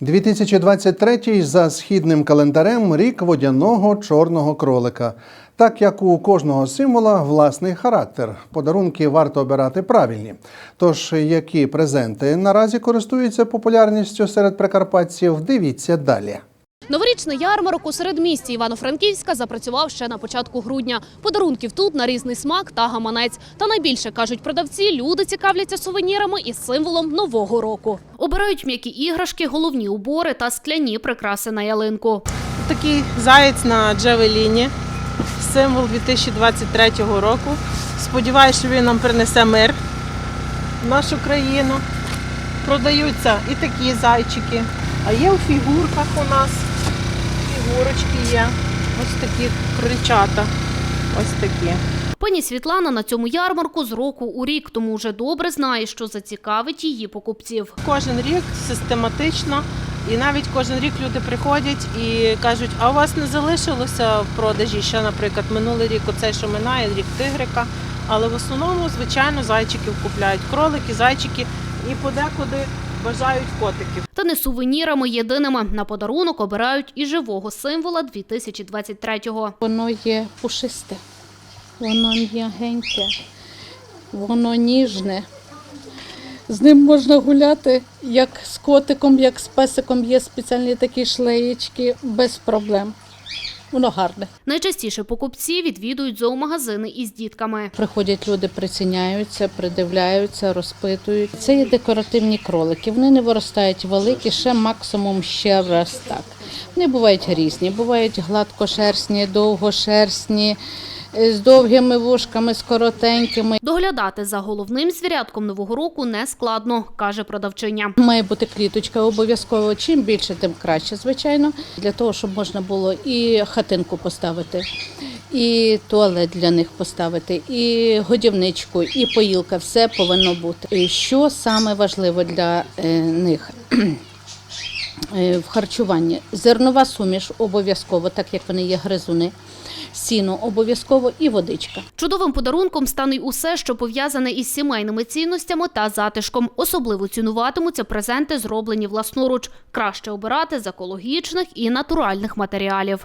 2023 за східним календарем рік водяного чорного кролика. Так як у кожного символа власний характер, подарунки варто обирати правильні. Тож, які презенти наразі користуються популярністю серед прикарпатців, дивіться далі. Новорічний ярмарок у середмісті Івано-Франківська запрацював ще на початку грудня. Подарунків тут на різний смак та гаманець. Та найбільше кажуть продавці, люди цікавляться сувенірами із символом нового року. Обирають м'які іграшки, головні убори та скляні прикраси на ялинку. Такий заєць на Джавеліні, символ 2023 року. Сподіваюся, що він нам принесе мир в нашу країну. Продаються і такі зайчики. А є у фігурках у нас. Фігурочки є. Ось такі крильчата. Ось такі. Пані Світлана на цьому ярмарку з року у рік, тому вже добре знає, що зацікавить її покупців. Кожен рік систематично. І навіть кожен рік люди приходять і кажуть, а у вас не залишилося в продажі ще, наприклад, минулий рік оцей, що минає, рік тигрика. Але в основному, звичайно, зайчиків купляють. Кролики, зайчики і подекуди бажають котиків. Та не сувенірами єдиними. На подарунок обирають і живого символа 2023-го. Воно є пушисте, воно м'ягеньке, воно ніжне. З ним можна гуляти як з котиком, як з песиком. Є спеціальні такі шлеєчки без проблем. Воно гарне. Найчастіше покупці відвідують зоомагазини із дітками. Приходять люди, приціняються, придивляються, розпитують. Це є декоративні кролики. Вони не виростають великі, ще максимум ще раз так. Вони бувають різні, бувають гладкошерстні, довгошерстні, з довгими вушками, з коротенькими. Доглядати за головним звірятком нового року не складно, каже продавчиня. Має бути кліточка обов'язково. Чим більше, тим краще, звичайно, для того, щоб можна було і хатинку поставити, і туалет для них поставити, і годівничку, і поїлка. Все повинно бути. І що саме важливо для е, них? Е, В харчуванні зернова суміш обов'язково, так як вони є гризуни, сіно обов'язково і водичка. Чудовим подарунком стане й усе, що пов'язане із сімейними цінностями та затишком. Особливо цінуватимуться презенти, зроблені власноруч. Краще обирати з екологічних і натуральних матеріалів.